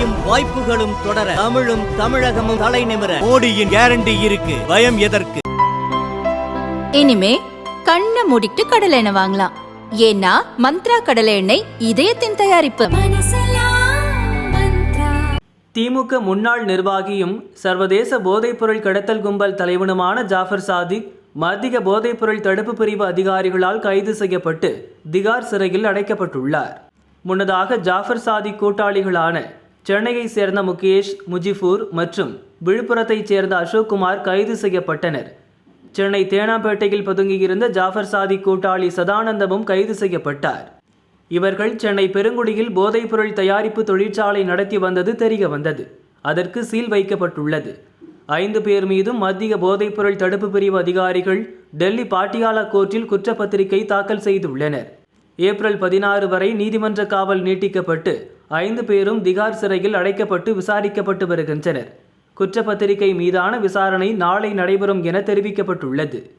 வளர்ச்சியும் வாய்ப்புகளும் தொடர தமிழும் தமிழகமும் தலை நிமிர. மோடியின் கேரண்டி இருக்கு. பயம் எதற்கு? இனிமே கண்ணை மூடிட்டு கடலை எண்ணெய் வாங்கலாம். ஏன்னா மந்த்ரா கடலை எண்ணெய் இதயத்தின் தயாரிப்பு. திமுக முன்னாள் நிர்வாகியும் சர்வதேச போதைப்பொருள் கடத்தல் கும்பல் தலைவனுமான ஜாஃபர் சாதிக் மத்திய போதைப்பொருள் தடுப்பு பிரிவு அதிகாரிகளால் கைது செய்யப்பட்டு திகார் சிறையில் அடைக்கப்பட்டுள்ளார். முன்னதாக ஜாஃபர் சாதிக் கூட்டாளிகளான சென்னையை சேர்ந்த முகேஷ் முஜிபூர் மற்றும் விழுப்புரத்தைச் சேர்ந்த அசோக்குமார் கைது செய்யப்பட்டனர். சென்னை தேனாம்பேட்டையில் பதுங்கியிருந்த ஜாஃபர் சாதி கூட்டாளி சதானந்தமும் கைது செய்யப்பட்டார். இவர்கள் சென்னை பெருங்குடியில் போதைப்பொருள் தயாரிப்பு தொழிற்சாலை நடத்தி வந்தது தெரிய வந்தது. அதற்கு சீல் வைக்கப்பட்டுள்ளது. ஐந்து பேர் மீதும் மத்திய போதைப்பொருள் தடுப்பு பிரிவு அதிகாரிகள் டெல்லி பாட்டியாலா கோர்ட்டில் குற்றப்பத்திரிகை தாக்கல் செய்துள்ளனர். ஏப்ரல் பதினாறு வரை நீதிமன்ற காவல் நீட்டிக்கப்பட்டு ஐந்து பேரும் திகார் சிறையில் அடைக்கப்பட்டு விசாரிக்கப்பட்டு வருகின்றனர். குற்றப்பத்திரிகை மீதான விசாரணை நாளை நடைபெறும் என தெரிவிக்கப்பட்டுள்ளது.